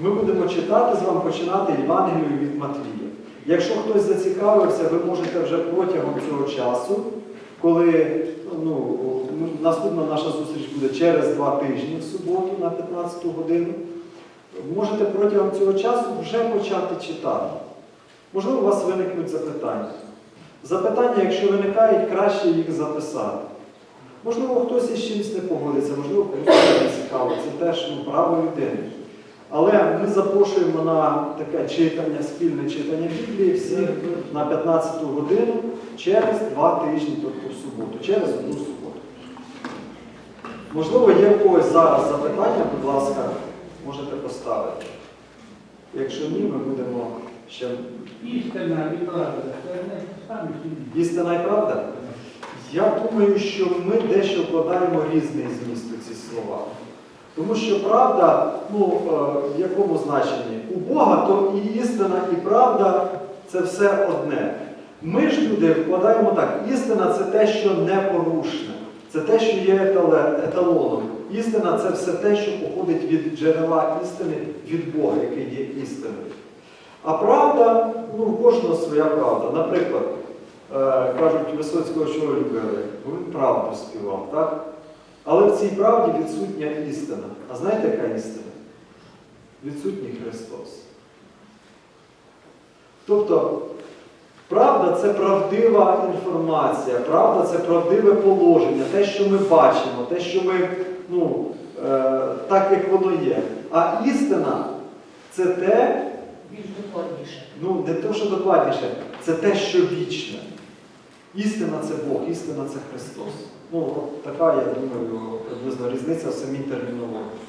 Ми будемо читати з вами, починати Євангелію від Матвія. Якщо хтось зацікавився, ви можете вже протягом цього часу, коли ну, наступна наша зустріч буде через два тижні в суботу на 15 годину, можете протягом цього часу вже почати читати. Можливо, у вас виникнуть запитання. Запитання, якщо виникають, краще їх записати. Можливо, хтось із чимось не погодиться, можливо, комусь не цікаво. Це теж ну, право людини. Але ми запрошуємо на таке читання, спільне читання Біблії всіх на 15-ту годину через два тижні, тобто в суботу, через одну суботу. Можливо, є у когось зараз запитання, будь ласка, можете поставити. Якщо ні, ми будемо ще Істина і правда. Істина і правда? Я думаю, що ми дещо вкладаємо різний зміст у ці слова. Тому що правда, ну, е, в якому значенні? У Бога то і істина, і правда це все одне. Ми ж люди вкладаємо так, істина це те, що непорушне, це те, що є еталоном. Істина це все те, що походить від джерела істини, від Бога, який є істиною. А правда, ну, у кожного своя правда. Наприклад, е, кажуть, Висоцького любили? Він правду співав, так? Але в цій правді відсутня істина. А знаєте, яка істина? Відсутній Христос. Тобто, правда це правдива інформація, правда це правдиве положення, те, що ми бачимо, те, що ми, ну, е, так як воно є. А істина це те, Більш докладніше. Ну, не те, що докладніше, це те, що вічне. Істина це Бог, істина це Христос. Ну, така, я думаю, приблизно різниця в самій термінології.